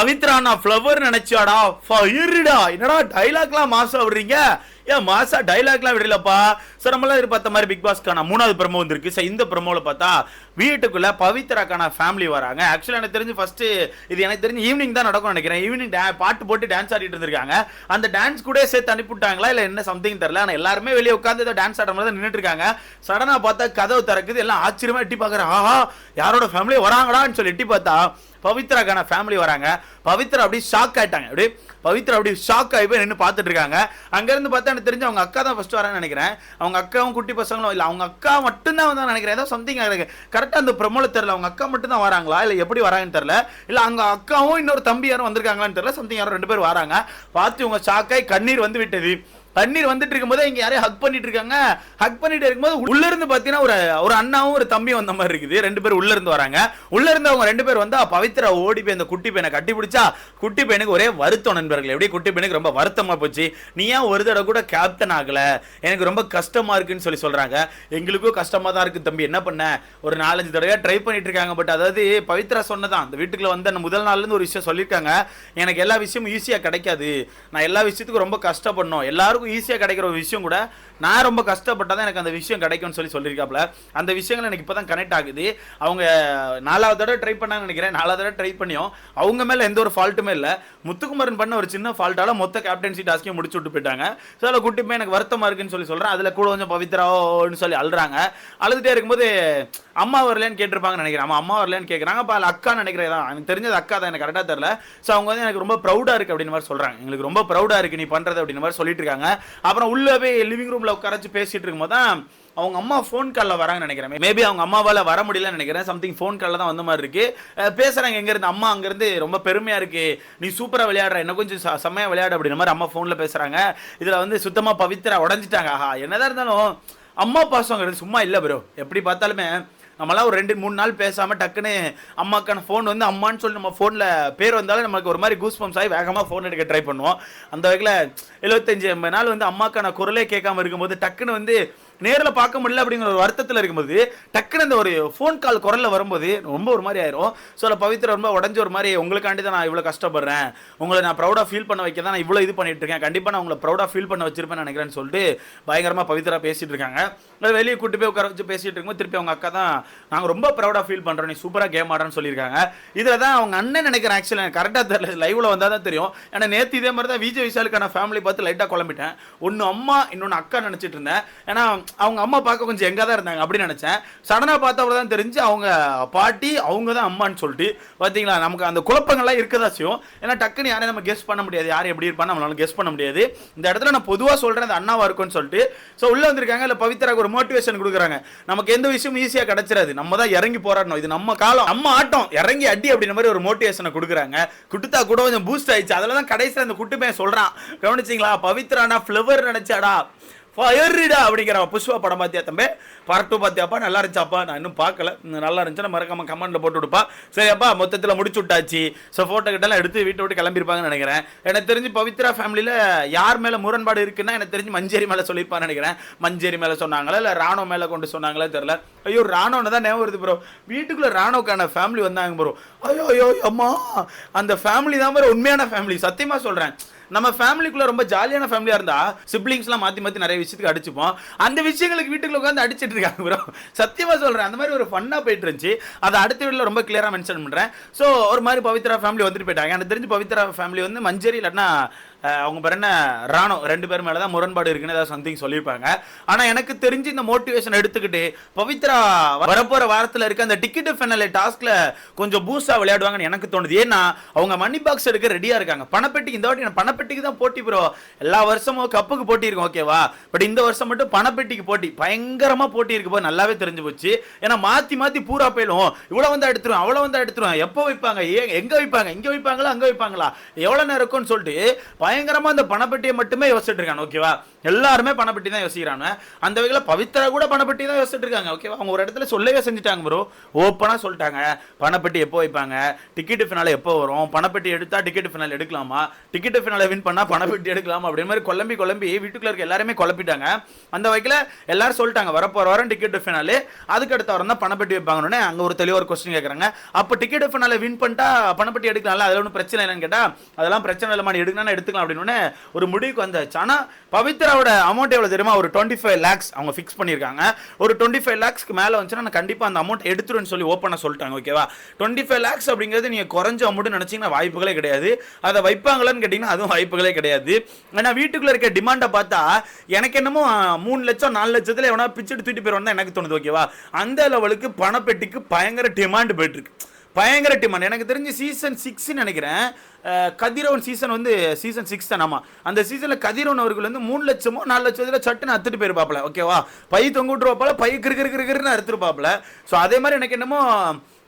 பவித்ரா நான் ஃப்ளவர் நினைச்சாடா? ஃபயர்டா என்னடா டைலாக்லாம் மாசா விடுறீங்க? ஏன் மாசா டைலாக்லாம் விடலப்பா சார் நம்மளாம் எதிர்பார்த்த மாதிரி பிக் பாஸ்க்கான மூணாவது ப்ரமோ வந்திருக்கு. சார் இந்த ப்ரமோவில் பார்த்தா வீட்டுக்குள்ள பவித்ராக்கான ஃபேமிலி வராங்க. ஆக்சுவலாக எனக்கு தெரிஞ்சு ஃபர்ஸ்ட் இது எனக்கு தெரிஞ்சு ஈவினிங் தான் நடக்கும் நினைக்கிறேன். ஈவினிங் பாட்டு போட்டு டான்ஸ் ஆடிட்டு இருந்திருக்காங்க. அந்த டான்ஸ் கூட சேர்த்து அனுப்பிவிட்டாங்களா இல்லை என்ன சம்திங் தெரியல. ஆனால் எல்லாருமே வெளியே உட்காந்து ஏதோ டான்ஸ் ஆடுற மாதிரி தான் நின்றுட்டு இருக்காங்க. சடனாக பார்த்தா கதவு திறக்குது. எல்லாம் ஆச்சரியமா எட்டி பார்க்குறேன் ஆஹா யாரோட ஃபேமிலி வராங்கடான்னு சொல்லி எட்டி பார்த்தா பவித்ராக்கான ஃபேமிலி வராங்க. பவித்ரா அப்படியே ஷாக் ஆயிட்டாங்க. அப்படியே பவித்ரா அப்படி ஷாக் ஆகி போய் நின்று பார்த்துட்டு இருக்காங்க. அங்கேருந்து பார்த்தா எனக்கு தெரிஞ்சு அவங்க அக்கா தான் ஃபர்ஸ்ட் வரான்னு நினைக்கிறேன். அவங்க அக்காவும் குட்டி பசங்களும் இல்லை அவங்க அக்கா மட்டும்தான் வந்து நினைக்கிறேன். ஏதோ சம்திங் கரெக்டாக அந்த ப்ரமோல தெரில அவங்க அக்கா மட்டும் தான் வராங்களா? இல்லை எப்படி வராங்கன்னு தெரில இல்லை அவங்க அக்காவும் இன்னொரு தம்பி யாரும் வந்திருக்காங்களான்னு தெரில சம்திங் யாரும் ரெண்டு பேர் வராங்க. பார்த்து இவங்க ஷாக்காய் கண்ணீர் வந்து விட்டது. தண்ணீர் வந்துட்டு இருக்கும்போது இங்க யாரையும் ஹக் பண்ணிட்டு இருக்காங்க. ஹக் பண்ணிட்டு இருக்கும்போது உள்ள இருந்து பாத்தீங்கன்னா ஒரு ஒரு அண்ணாவும் ஒரு தம்பி வந்த மாதிரி இருக்குது. ரெண்டு பேர் உள்ள இருந்து வராங்க. உள்ள இருந்து அவங்க ரெண்டு பேர் வந்தா பவித்ரா ஓடி போய் அந்த குட்டி பையனை கட்டி பிடிச்சா குட்டி பையனுக்கு ஒரே வருத்தம் நண்பர்கள். எப்படி குட்டி பையனுக்கு ரொம்ப வருத்தமா போச்சு. நீ ஏன் ஒரு தடவை கூட கேப்டன் ஆகல? எனக்கு ரொம்ப கஷ்டமா இருக்குன்னு சொல்லி சொல்றாங்க. எங்களுக்கும் கஷ்டமா தான் இருக்கு தம்பி. என்ன பண்ண? ஒரு நாலஞ்சு தடவையா ட்ரை பண்ணிட்டு இருக்காங்க. பட் அதாவது பவித்ரா சொன்னதான். அந்த வீட்டுக்குள்ள வந்த முதல் நாள்ல இருந்து ஒரு விஷயம் சொல்லியிருக்காங்க. எனக்கு எல்லா விஷயமும் ஈஸியா கிடைக்காது. நான் எல்லா விஷயத்துக்கும் ரொம்ப கஷ்டப்படணும். எல்லாருக்கும் ஈஸியாக கிடைக்கிற ஒரு விஷயம் கூட நான் ரொம்ப கஷ்டப்பட்டால் தான் எனக்கு அந்த விஷயம் கிடைக்கும்னு சொல்லி சொல்லியிருக்காப்ல அந்த விஷயங்கள் எனக்கு இப்போ தான் கனெக்ட் ஆகுது. அவங்க நாலாவது தடவை ட்ரை பண்ணாங்கன்னு நினைக்கிறேன். நாலாவது தடவை ட்ரை பண்ணியும் அவங்க மேலே எந்த ஒரு ஃபால்ட்டுமே இல்லை. முத்துக்குமரன் பண்ண ஒரு சின்ன ஃபால்ட்டால மொத்த கேப்டன்சி டாஸ்க்கையும் முடிச்சு விட்டு போயிட்டாங்க. ஸோ அதில் குட்டி எனக்கு வருத்தமாக இருக்குன்னு சொல்லி சொல்கிறேன் அதில் கூட கொஞ்சம் பவித்ராவோன்னு சொல்லி அழுறாங்க. அழுதுகிட்டே இருக்கும்போது அம்மா வரலன்னு கேட்டிருப்பாங்கன்னு நினைக்கிறேன். அம்மா அம்மா வரலன்னு கேட்குறாங்க அப்போ அதில் அக்கா நினைக்கிறேன் தான் எனக்கு தெரிஞ்சது அக்கா தான் எனக்கு கரெக்டாக தெரில ஸோ அவங்க வந்து எனக்கு ரொம்ப ப்ரௌடாக இருக்குது அப்படின்னு மாதிரி சொல்கிறாங்க எங்களுக்கு ரொம்ப ப்ரௌடாக இருக்குது நீ பண்ணுறது அப்படின்னு மாதிரி சொல்லிட்டு இருக்காங்க. அப்புறம் உள்ள போய் லிவிங் ரூமில் உட்காரச்சு பேசிட்டு இருக்கும்போது தான் அவங்க அம்மா ஃபோன் காலில் வராங்கன்னு நினைக்கிறேன். மேபி அவங்க அம்மாவால் வர முடியலன்னு நினைக்கிறேன். சம்திங் ஃபோன் காலில் தான் வந்த மாதிரி இருக்கு. அஹ் பேசுறாங்க எங்கேருந்து அம்மா அங்கேருந்து ரொம்ப பெருமையாக இருக்கு. நீ சூப்பராக விளையாடுற. என்ன கொஞ்சம் செம்மையாக விளையாடு அப்படின்ற மாதிரி அம்மா ஃபோனில் பேசுறாங்க. இதில் வந்து சுத்தமாக பவித்ரா உடஞ்சிட்டாங்க. ஆஹா என்னதான் இருந்தாலும் அம்மா பாசங்கிறது சும்மா இல்லை ப்ரோ எப்படி பார்த்தாலுமே நம்மளாம் ஒரு ரெண்டு மூணு நாள் பேசாமல் டக்குன்னு அம்மாக்கான ஃபோன் வந்து அம்மான்னு சொல்லி நம்ம ஃபோனில் பேர் வந்தாலும் நமக்கு ஒரு மாதிரி கூஸ் பம்ஸ் ஆகி வேகமாக ஃபோன் எடுக்க ட்ரை பண்ணுவோம். அந்த வகையில் எழுபத்தஞ்சு எண்பது நாள் வந்து அம்மாக்கான குரலே கேட்காம இருக்கும்போது டக்குன்னு வந்து நேரில் பார்க்க முடியல அப்படிங்கிற ஒரு வருத்தத்தில் இருக்கும்போது டக்குன்னு அந்த ஒரு ஃபோன் கால் குரலில் வரும்போது ரொம்ப ஒரு மாதிரி ஆயிரும். ஸோ அதில் பவித்ரா ரொம்ப உடஞ்ச ஒரு மாதிரி உங்களுக்காண்டி தான் நான் இவ்வளோ கஷ்டப்படுறேன். உங்களை நான் ப்ரௌடாக ஃபீல் பண்ண வைக்க தான் நான் இவ்வளோ இது பண்ணிட்டு இருக்கேன். கண்டிப்பாக நான் உங்களை ப்ரௌடாக ஃபீல் பண்ண வச்சிருப்பேன்னு நினைக்கிறேன்னு சொல்லிட்டு பயங்கரமாக பவித்ரா பேசிட்டு இருக்காங்க. வெளியே கூட்டு போய் உட்கார வச்சு பேசிட்டு இருக்கும்போது திருப்பி அவங்க அக்கா தான் நாங்கள் ரொம்ப ப்ரௌடாக ஃபீல் பண்ணுறோம் நீ சூப்பராக கேம் ஆடுறேன்னு சொல்லியிருக்காங்க. இதில் தான் அவங்க அண்ணன் நினைக்கிறேன் ஆக்சுவலாக எனக்கு கரெக்டாக தெரியல. லைவில் வந்தால் தான் தெரியும். ஏன்னா நேற்று இதே மாதிரி தான் விஜய் விஷாலுக்கான ஃபேமிலி பார்த்து லைட்டாக குழம்பிட்டேன். ஒன்று அம்மா இன்னொன்று அக்கா நினச்சிட்டு இருந்தேன். ஏன்னா அவங்க அம்மா பார்க்க கொஞ்சம் எங்கே தான் இருந்தாங்க அப்படின்னு நினச்சேன். சடனாக பார்த்தா தான் தெரிஞ்சு அவங்க பாட்டி அவங்க தான் அம்மான்னு சொல்லிட்டு பார்த்தீங்களா நமக்கு அந்த குழப்பங்கள்லாம் இருக்கதான் செய்யும். ஏன்னா டக்குன்னு யாரையும் நம்ம கெஸ் பண்ண முடியாது. யார் எப்படி இருப்பான்னு நம்மளால கெஸ் பண்ண முடியாது. இந்த இடத்துல நான் பொதுவாக சொல்கிறேன் அந்த அண்ணாவாக இருக்கும்னு சொல்லிட்டு. ஸோ உள்ளே வந்திருக்காங்க இல்லை பவித்ராக்கு ஒரு மோட்டிவேஷன் கொடுக்குறாங்க. நமக்கு எந்த விஷயமும் ஈஸியாக கிடச்சிடாது. நம்ம தான் இறங்கி போராடணும். இது நம்ம காலம். நம்ம ஆட்டம். இறங்கி அடி அப்படின்ற மாதிரி ஒரு மோட்டிவேஷனை கொடுக்குறாங்க. குட்டுத்தா கூட கொஞ்சம் பூஸ்ட் ஆயிடுச்சு. அதில் தான் கடைசியில் அந்த குட்டுமே சொல்கிறான் கவனிச்சிங்களா? பவித்ரானா ஃப்ளவர் நினச்சாடா. ஃபயர்டா அப்படிங்கிற புஷ்பா படம் பார்த்தியா தம்பி? பார்ட் டூ பார்த்தியாப்பா நல்லா இருந்துச்சாப்பா? நான் இன்னும் பார்க்கல. நல்லா இருந்துச்சுன்னா மறக்காம கமெண்ட்ல போட்டு விடுப்பா. சரியாப்பா மொத்தத்தில் முடிச்சு விட்டாச்சு ஸோ ஃபோட்டோ கிட்டலாம் எடுத்து வீட்டை விட்டு கிளம்பியிருப்பாங்கன்னு நினைக்கிறேன். எனக்கு தெரிஞ்சு பவித்ரா ஃபேமிலியில் யார் மேலே முரண்பாடு இருக்குன்னா எனக்கு தெரிஞ்சு மஞ்சேரி மேலே சொல்லியிருப்பான்னு நினைக்கிறேன். மஞ்சேரி மேலே சொன்னாங்களா இல்லை ராணோ மேலே கொண்டு சொன்னாங்களே தெரியல. ஐயோ ராணோன்னு தான் ஞாபகம் வருது ப்ரோ வீட்டுக்குள்ளே ராணோக்கான ஃபேமிலி வந்தாங்க ப்ரோ ஐயோ ஐயோ அம்மா. அந்த ஃபேமிலி தான் ப்ரோ உண்மையான ஃபேமிலி சத்தியமாக சொல்கிறேன் நம்ம ஃபேமிலிக்குள்ள ரொம்ப ஜாலியான ஃபேமிலியா இருந்தா சிப்ளிங்ஸ்லாம் மாத்தி மாத்தி நிறைய விஷயத்துக்கு அடிச்சுப்போம். அந்த விஷயங்களுக்கு வீட்டுக்குள்ள உட்காந்து அடிச்சிட்டு இருக்காங்க ப்ரோ சத்தியமா சொல்றேன் அந்த மாதிரி ஒரு ஃபன்னா போயிட்டு இருந்துச்சு. அதை அடுத்த வீடியோல ரொம்ப கிளியரா மென்ஷன் பண்றேன். ஸோ ஒரு மாதிரி பவித்ரா ஃபேமிலி வந்துட்டு போயிட்டாங்க. எனக்கு தெரிஞ்சு பவித்ரா ஃபேமிலி வந்து மஞ்சரி இல்லைன்னா அவங்க பேர் என்ன? ராணோ. ரெண்டு பேர் மேலே தான் முரண்பாடு இருக்குன்னு ஏதாவது சம்திங் சொல்லியிருப்பாங்க. ஆனால் எனக்கு தெரிஞ்சு இந்த மோட்டிவேஷன் எடுத்துக்கிட்டு பவித்ரா வரப்போகிற வாரத்தில் இருக்க அந்த டிக்கெட் ஃபைனல் டாஸ்கில் கொஞ்சம் பூஸ்டாக விளையாடுவாங்கன்னு எனக்கு தோணுது. ஏன்னா அவங்க மணி பாக்ஸ் எடுக்க ரெடியாக இருக்காங்க. பணப்பெட்டி இந்த வாட்டி நான் பணப்பெட்டிக்கு தான் போட்டி ப்ரோ எல்லா வருஷமும் கப்புக்கு போட்டி இருக்கும் ஓகேவா பட் இந்த வருஷம் மட்டும் பணப்பெட்டிக்கு போட்டி. பயங்கரமாக போட்டி இருக்கு போது நல்லாவே தெரிஞ்சு போச்சு. ஏன்னா மாற்றி மாற்றி பூரா போயிடும். இவ்வளோ வந்தால் எடுத்துருவோம் அவ்வளோ வந்தால் எடுத்துருவேன் எப்போ வைப்பாங்க? ஏ- வைப்பாங்க? இங்கே வைப்பாங்களா? அங்கே வைப்பாங்களா? எவ்வளோ நேரம் இருக்கும்னு சொல்லிட்டு பயங்கரமா அந்த பணப்பெட்டியை மட்டுமே யோசிச்சுட்டு இருக்கான் ஓகேவா எல்லாருமே பணப்பட்டி தான் யோசிக்கிறாங்க அந்த வகையில் பவித்ரா கூட பணப்பட்டி தான் யோசிச்சுட்டு இருக்காங்க ஓகேவா அவங்க ஒரு இடத்துல சொல்லவே செஞ்சுட்டாங்க ப்ரோ ஓப்பனாக சொல்லிட்டாங்க. பணப்பட்டி எப்போ வைப்பாங்க? டிக்கெட்டு ஃபினால் எப்போ வரும்? பணப்பட்டி எடுத்தால் டிக்கெட் ஃபினால் எடுக்கலாமா? டிக்கெட்டு ஃபினால வின் பண்ணால் பணப்பட்டி எடுக்கலாமா? அப்படின்னு மாதிரி குழம்பி குழம்பி வீட்டுக்குள்ள இருக்க எல்லாருமே குழப்பிட்டாங்க. அந்த வகையில் எல்லாரும் சொல்லிட்டாங்க வரப்போகிற வாரம் டிக்கெட்டு ஃபினாலே அதுக்கு அடுத்த வாரம் தான் பணப்பட்டி வைப்பாங்கன்னு அங்கே ஒரு தெளிவாக ஒரு கொஸ்டின் கேட்குறாங்க அப்போ டிக்கெட் ஃபினாலை வின் பண்ணிட்டா பணப்பட்டி எடுக்கலாம்ல? அதில் ஒன்றும் பிரச்சனை இல்லைன்னு கேட்டால் அதெல்லாம் பிரச்சனை இல்லைமா எடுக்கணும்னா எடுத்துக்கலாம் அப்படின்னு ஒரு முடிவுக்கு வந்தாச்சு ஆனால் பவித்ராவோட அமௌண்ட் எவ்வளோ தெரியுமா? ஒரு டுவெண்ட்டி ஃபைவ் லேக்ஸ் அவங்க ஃபிக்ஸ் பண்ணியிருக்காங்க. ஒரு டுவெண்ட்டி ஃபைவ் லேக்ஸ்க்கு மேலே வந்துச்சுன்னா நான் கண்டிப்பாக அந்த அமௌண்ட் எடுத்துருன்னு சொல்லி ஓப்பனாக சொல்லிட்டாங்க ஓகேவா டுவெண்ட்டி ஃபைவ் லேக்ஸ் அப்படிங்கிறது நீங்கள் குறைஞ்ச அமௌண்ட்டு நினச்சிங்கன்னா வாய்ப்புகளே கிடையாது. அதை வைப்பாங்களான்னு கேட்டிங்கன்னா அதுவும் வாய்ப்புகளே கிடையாது. ஏன்னா வீட்டுக்குள்ளே இருக்க டிமாண்டை பார்த்தா எனக்கு என்னமோ மூணு லட்சம் நாலு லட்சத்தில் எவனா பிச்சுட்டு தூட்டி போயிடுவான்னு தான் எனக்கு தோணுது ஓகேவா அந்த லெவலுக்கு பணப்பெட்டிக்கு பயங்கர டிமாண்ட் போயிட்டுருக்கு பயங்கர டிமாண்ட் எனக்கு தெரிஞ்சு சீசன் சிக்ஸ்ன்னு நினைக்கிறேன். கதிரவன் சீசன் வந்து சீசன் சிக்ஸ் தான் ஆமாம் அந்த சீசனில் கதிரவன் அவர்கள் வந்து மூணு லட்சமோ நாலு லட்சத்தில் சட்டுன்னு அத்துட்டு போயிருப்பாப்ல ஓகேவா பை தொங்க விட்டுருவாப்பால பை கிரு கிரு அறுத்துருப்பாப்ல ஸோ அதே மாதிரி எனக்கு என்னமோ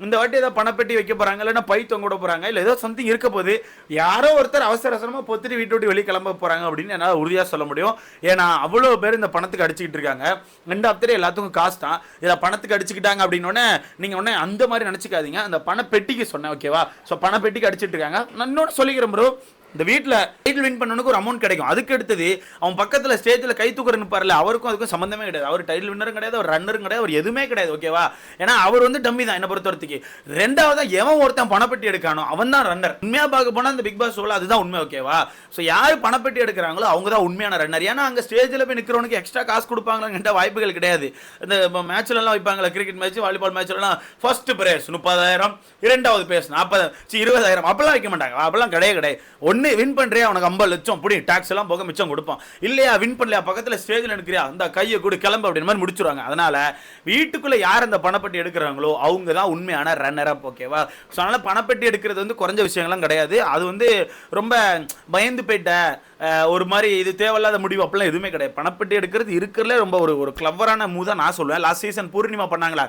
இந்த வாட்டி ஏதோ பணப்பெட்டி வைக்க போகிறாங்க இல்லைன்னா பை தொங்க விட இல்லை ஏதோ சம்திங் இருக்க போகுது. யாரோ ஒருத்தர் அவசர அவசரமாக பொத்துட்டு வீட்டை விட்டு வெளியே கிளம்ப போகிறாங்க அப்படின்னு என்னால் உறுதியாக சொல்ல முடியும். ஏன்னா அவ்வளோ பேர் இந்த பணத்துக்கு அடிச்சுக்கிட்டு இருக்காங்க. ரெண்டு ஆப்தரே எல்லாத்துக்கும் காசு தான். இதில் பணத்துக்கு அடிச்சுக்கிட்டாங்க அப்படின்னோடனே நீங்கள் உடனே அந்த மாதிரி நினச்சிக்காதீங்க. அந்த பணப்பெட்டிக்கு சொன்னேன் ஓகேவா ஸோ பணப்பெட்டிக்கு அடிச்சிட்டு இருக்காங்க. நான் இன்னொன்று சொல்லிக்கிறேன் ப்ரோ இந்த வீட்டில் டைட்டில் வின் பண்ணனுக்கு ஒரு அமௌண்ட் கிடைக்கும். அதுக்கு அடுத்தது அவன் பக்கத்தில் ஸ்டேஜில் கை தூக்குறன்னு பாருல அவருக்கும் அதுக்கும் சம்மந்தமே கிடையாது. அவர் டைட்டில் வின்னரும் கிடையாது அவர் ரன்னரும் கிடையாது அவர் எதுவுமே கிடையாது ஓகேவா ஏன்னா அவர் வந்து டம்மி தான் என்ன வரத்துக்கு ரெண்டாவது எவன் ஒருத்தன் பணப்பெட்டி எடுக்கானோ அவன் தான் ரன்னர் உண்மையாக பார்க்க போனால் அந்த பிக் பாஸ் ஷோவில் அதுதான் உண்மை ஓகேவா ஸோ யார் பணப்பெட்டி எடுக்கிறாங்களோ அவங்க தான் உண்மையான ரன்னர் ஏன்னா அங்கே ஸ்டேஜில் போய் நிற்கிறவனுக்கு எக்ஸ்ட்ரா காசு கொடுப்பாங்களாங்கிட்ட வாய்ப்புகள் கிடையாது. இந்த மேட்ச்லலாம் வைப்பாங்களா கிரிக்கெட் மேட்ச் வாலிபால் மேட்ச்லாம் ஃபர்ஸ்ட் பிரைஸ் முப்பதாயிரம். இரண்டாவது பிரைஸ் நாற்பது சி இருபதாயிரம். அப்பெல்லாம் வைக்க மாட்டாங்க. அப்பெல்லாம் கிடையாது கிடையாது. ஒன்று வின் பண்ணுறியா உனக்கு ஐம்பது லட்சம் அப்படி டாக்ஸ் எல்லாம் போக மிச்சம் கொடுப்பான். இல்லையா வின் பண்ணலையா? பக்கத்தில் ஸ்டேஜில் எடுக்கிறியா அந்த கையை கூட கிளம்பு அப்படின்னு மாதிரி முடிச்சுருவாங்க. அதனால் வீட்டுக்குள்ளே யார் அந்த பணப்பட்டி எடுக்கிறாங்களோ அவங்க தான் உண்மையான ரன்னர் அப் ஓகேவா ஸோ அதனால் பணப்பட்டி எடுக்கிறது வந்து குறைஞ்ச விஷயங்கள்லாம் கிடையாது. அது வந்து ரொம்ப பயந்து போயிட்ட ஒரு மாதிரி இது தேவையில்லாத முடிவு அப்படிலாம் எதுவுமே கிடையாது. பணப்பட்டி எடுக்கிறது இருக்கிறதுல ரொம்ப ஒரு ஒரு கிளவரான மூவ் தான் நான் சொல்லுவேன். லாஸ்ட் சீசன் பூர்ணிமா பண்ணாங்களா?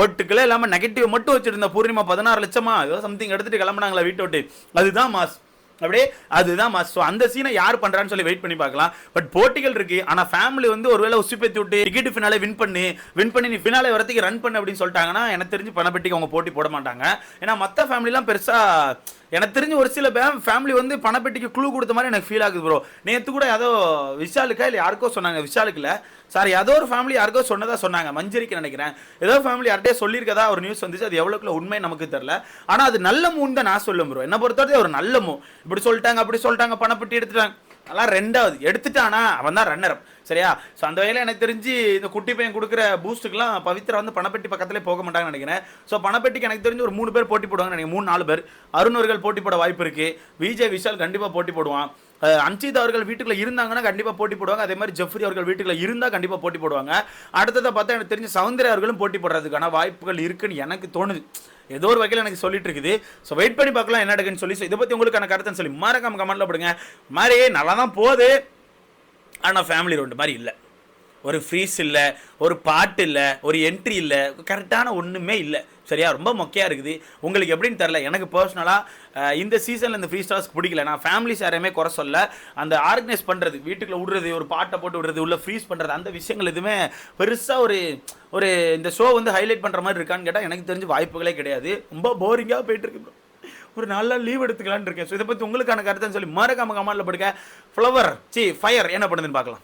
ஓட்டுக்களே இல்லாமல் நெகட்டிவ் மட்டும் வச்சிருந்த பூர்ணிமா பதினாறு லட்சமா? ஏதோ சம்திங் எடுத்துட்டு கிளம்புனாங்களா வீட்டை விட்டு? அதுதான் மாஸ். அப்படியே அதுதான் மாஸ் ஸோ அந்த சீனை யார் பண்ணுறான்னு சொல்லி வெயிட் பண்ணி பார்க்கலாம். பட் போட்டிகள் இருக்கு. ஆனால் ஃபேமிலி வந்து ஒருவேளை உசுப்பேத்தி விட்டு டிக்கெட் ஃபினாலே வின் பண்ணி வின் பண்ணி நீ ஃபினாலே வரதுக்கு ரன் பண்ணு அப்படின்னு சொல்லிட்டாங்கன்னா எனக்கு தெரிஞ்சு பணப்பட்டிக்கு அவங்க போட்டி போட மாட்டாங்க. ஏன்னா மற்ற ஃபேமிலிலாம் பெருசாக எனக்கு தெரிஞ்சு ஒரு சில ஃபேமிலி வந்து பணப்பெட்டிக்கு குழு கொடுத்த மாதிரி எனக்கு ஃபீல் ஆகுது ப்ரோ நேற்று கூட ஏதோ விஷாலுக்கா இல்லை யாருக்கோ சொன்னாங்க விஷாலுக்கு இல்லை சார் ஏதோ ஒரு ஃபேமிலி யாருக்கோ சொன்னதா சொன்னாங்க மஞ்சரிக்கு நினைக்கிறேன். ஏதோ ஃபேமிலி யார்கிட்டயே சொல்லியிருக்கதா ஒரு நியூஸ் வந்துச்சு அது எவ்வளோக்குள்ள உண்மை நமக்கு தெரில ஆனால் அது நல்ல மூன் தான் நான் சொல்லும் ப்ரோ என்ன பொறுத்தவரை ஒரு நல்ல மூ இப்படி சொல்லிட்டாங்க அப்படி சொல்லிட்டாங்க பணப்பெட்டி எடுத்துட்டாங்க. அதெல்லாம் ரெண்டாவது. எடுத்துட்டானா அவன் தான் ரன்னர் சரியா? ஸோ அந்த வகையில் எனக்கு தெரிஞ்சு இந்த குட்டி பையன் கொடுக்குற பூஸ்ட்டுக்கெல்லாம் பவித்ரா வந்து பணப்பெட்டி பக்கத்திலே போக மாட்டாங்கன்னு நினைக்கிறேன். ஸோ பணப்பெட்டிக்கு எனக்கு தெரிஞ்சு ஒரு மூணு பேர் போட்டி போடுவாங்க நினைக்கிறேன். மூணு நாலு பேர். அருண் அவர்கள் போட்டி போட வாய்ப்பு இருக்குது விஜய் விஷால் கண்டிப்பாக போட்டி போடுவான். அஹ் அன்சித் அவர்கள் வீட்டுக்குள்ள இருந்தாங்கன்னா கண்டிப்பாக போட்டி போடுவாங்க. அதே மாதிரி ஜெஃப்ரி அவர்கள் வீட்டுக்குள்ள இருந்தால் கண்டிப்பாக போட்டி போடுவாங்க. அடுத்ததை பார்த்தா எனக்கு தெரிஞ்சு சௌந்தர்யா அவர்களும் போட்டி போடுறதுக்கான வாய்ப்புகள் இருக்குன்னு எனக்கு தோணுது. ஏதோ ஒரு வகையில் எனக்கு சொல்லிட்டு இருக்குது. ஸோ வெயிட் பண்ணி பார்க்கலாம் என்ன நடக்குன்னு சொல்லி. ஸோ இதை பற்றி உங்களுக்கான கருத்துன்னு சொல்லி மறக்காம கமெண்ட்டில் போடுங்க. மாதிரி நல்லா தான் போகுது. ஆனால் ஃபேமிலி ரவுண்டு மாதிரி இல்லை. ஒரு ஃப்ரீஸ் இல்லை ஒரு பாட்டு இல்லை ஒரு என்ட்ரி இல்லை கரெக்டான ஒன்றுமே இல்லை. சரியா? ரொம்ப மொக்கையாக இருக்குது. உங்களுக்கு எப்படின்னு தெரில எனக்கு பர்சனலாக இந்த சீசனில் இந்த ஃப்ரீ ஸ்டார்ஸ்க்கு பிடிக்கல. நான் ஃபேமிலிஸ் யாரையுமே குறை சொல்ல அந்த ஆர்கனைஸ் பண்ணுறது வீட்டுக்குள்ளே விடுறது ஒரு பாட்டை போட்டு விடுறது உள்ள ஃப்ரீஸ் பண்ணுறது அந்த விஷயங்கள் எதுவுமே பெருசாக ஒரு ஒரு இந்த ஷோ வந்து ஹைலைட் பண்ணுற மாதிரி இருக்கான்னு கேட்டால் எனக்கு தெரிஞ்ச வாய்ப்புகளே கிடையாது. ரொம்ப போரிங்காக போயிட்டுருக்கு ப்ரோ ஒரு நல்ல லீவ் எடுத்துக்கலான்னு இருக்கேன். ஸோ இதை பற்றி உங்களுக்கான கருத்துன்னு சொல்லி மறக்காம கமெண்ட்ல படுங்க ஃப்ளவர் சி ஃபயர் என்ன பண்ணுதுன்னு பார்க்கலாம்.